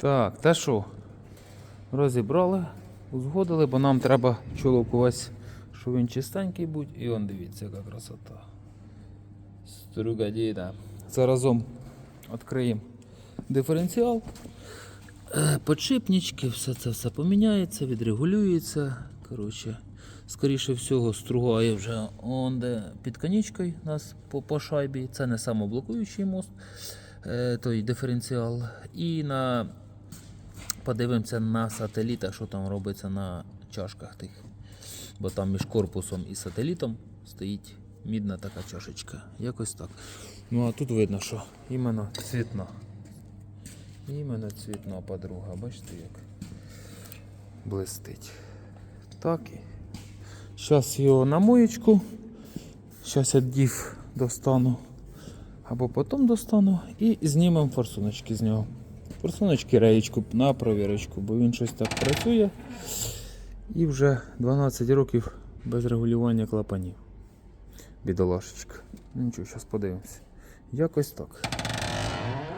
Так, та що? Розібрали, узгодили, бо нам треба чолок увесь, щоб він чистенький будь. І он дивіться, яка красота. Стругадіна. Заразом відкриємо диференціал. Е, Подшипнички, все це все поміняється, відрегулюється. Коротше, скоріше всього, стругає вже он де під конічкою нас по, по шайбі. Це не самоблокуючий мост, е, той диференціал. І на подивимося на сателітах, що там робиться на чашках тих. Бо там між корпусом і сателітом стоїть мідна така чашечка. Якось так. Ну а тут видно, що іменно цвітна. Іменно цвітна подруга, бачите як блистить. Так. Зараз його на моєчку. Зараз я дів достану. Або потім достану і знімемо форсуночки з нього. Форсуночки реєчку на провірочку, бо він щось так працює. І вже 12 років без регулювання клапанів. Бідолашечка. Ну нічого, зараз подивимося. Якось так.